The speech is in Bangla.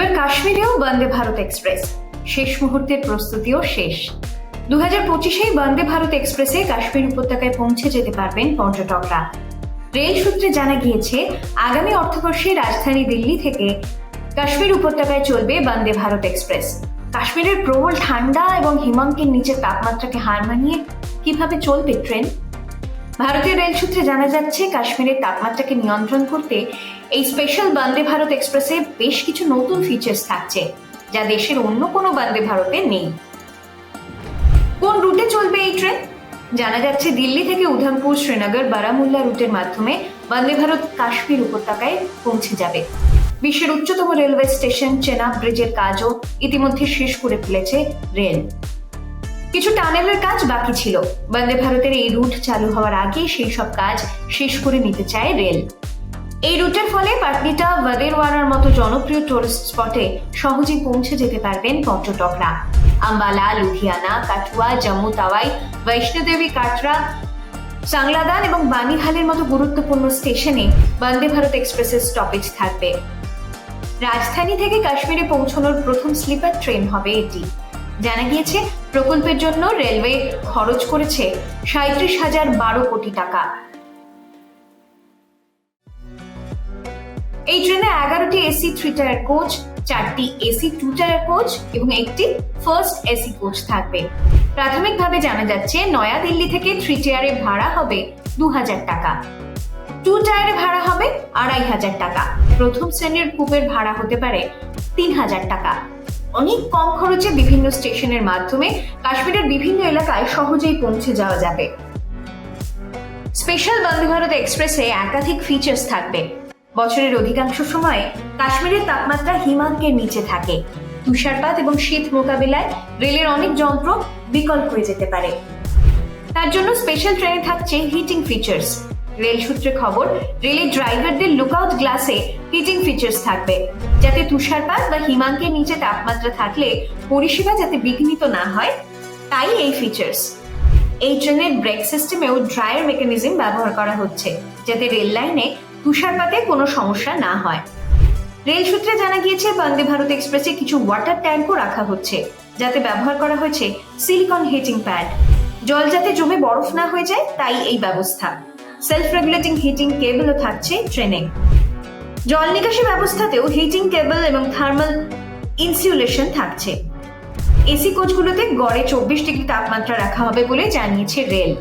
কাশ্মীরেও বন্দে ভারত এক্সপ্রেস। শেষ মুহূর্তের প্রস্তুতিও শেষ। দু হাজার পঁচিশেই বন্দে ভারত এক্সপ্রেসে কাশ্মীর উপত্যকায় পৌঁছে যেতে পারবেন পর্যটকরা। রেল সূত্রে জানা গিয়েছে, আগামী অর্থবর্ষে রাজধানী দিল্লি থেকে কাশ্মীর উপত্যকায় চলবে বন্দে ভারত এক্সপ্রেস। কাশ্মীরের প্রবল ঠান্ডা এবং হিমাঙ্কের নিচে তাপমাত্রাকে হার মানিয়ে কীভাবে চলবে ট্রেন? ভারতীয় রেল সূত্রে জানা যাচ্ছে, কাশ্মীরের তাপমাত্রাকে নিয়ন্ত্রণ করতে এই স্পেশাল বন্দে ভারত এক্সপ্রেসে বেশ কিছু নতুন ফিচার্স থাকছে, যা দেশের অন্য কোনো বন্দে ভারতে নেই। কোন রুটে চলবে এই ট্রেন জানা যাচ্ছে, দিল্লি থেকে উধমপুর, শ্রীনগর, বারামুল্লা রুটের মাধ্যমে বন্দে ভারত কাশ্মীর উপত্যকায় পৌঁছে যাবে। বিশ্বের উচ্চতম রেলওয়ে স্টেশন চেনাব ব্রিজের কাজও ইতিমধ্যে শেষ করে ফেলেছে রেল কিছু টানেলের কাজ বাকি ছিল। বন্দে ভারতের এই রুট চালু হওয়ার আগে সেই সব কাজ শেষ করে নিতে চায় রেল। এই রুটের ফলে পাটনিটা ওয়াদেরওয়ারার মতো জনপ্রিয় টুরিস্ট স্পটে সহজেই পৌঁছে যেতে পারবেন পর্যটকরা। আম্বালা, লুধিয়ানা, কাঠুয়া, জম্মু তাওয়াই, বৈষ্ণোদেবী, কাটরা সাংলাদান এবং বানিহালের মতো গুরুত্বপূর্ণ স্টেশনে বন্দে ভারত এক্সপ্রেসের স্টপেজ থাকবে। রাজধানী থেকে কাশ্মীরে পৌঁছানোর প্রথম স্লিপার ট্রেন হবে এটি। জানা গিয়েছে, প্রকল্পের জন্য রেলওয়ে খরচ করেছে সাঁত্রিশ হাজার বারো কোটি টাকা। এই ট্রেনে এগারোটি এসি থ্রি টায়ার কোচ চারটি এসি টু টায়ার কোচ এবং একটি ফার্স্ট এসি কোচ থাকবে। প্রাথমিকভাবে জানা যাচ্ছে, নয়াদিল্লি থেকে থ্রি টায়ারে ভাড়া হবে দু হাজার টাকা। টু টায়ারে ভাড়া হবে আড়াই হাজার টাকা। প্রথম শ্রেণির কূপের ভাড়া হতে পারে তিন হাজার টাকা। অনেক কম খরচে বিভিন্ন স্টেশনের মাধ্যমে কাশ্মীরের বিভিন্ন এলাকায় সহজেই পৌঁছে যাওয়া যাবে। স্পেশাল বন্দে ভারত এক্সপ্রেসে একাধিক ফিচার্স থাকবে। বছরের অধিকাংশ সময়ে কাশ্মীরের তাপমাত্রা হিমাঙ্কের নিচে থাকে। তুষারপাত এবং শীত মোকাবিলায় রেলের অনেক যন্ত্র বিকল্প হয়ে যেতে পারে। তার জন্য স্পেশাল ট্রেনে থাকছে হিটিং ফিচার্স রেল সূত্রে খবর, রেলের ড্রাইভারদের লুকআউট গ্লাসে হিটিং ফিচার্স থাকবে। যাতে তুষারপাত বা হিমাঙ্কের নিচে তাপমাত্রা থাকলে পরিষেবা যাতে বিঘ্নিত না হয়, তাই এই ফিচার্স এই ট্রেনের ব্রেক সিস্টেমেও ড্রায়ার মেকানিজম ব্যবহার করা হচ্ছে, যাতে রেল লাইনে তুষারপাতে কোনো সমস্যা না হয়। রেল সূত্রে জানা গিয়েছে, বন্দে ভারত এক্সপ্রেসে কিছু ওয়াটার ট্যাঙ্কও রাখা হচ্ছে, যাতে ব্যবহার করা হয়েছে সিলিকন হিটিং প্যাড জল যাতে জমে বরফ না হয়ে যায়, তাই এই ব্যবস্থা। সেলফ রেগুলেটিং হিটিং কেবলও থাকছে ট্রেনে জল নিকাশি ব্যবস্থাতেও হিটিং কেবল এবং থার্মাল ইনসিউলেশন থাকছে। এসি কোচগুলোতে গড়ে চব্বিশ ডিগ্রি তাপমাত্রা রাখা হবে বলে জানিয়েছে রেল।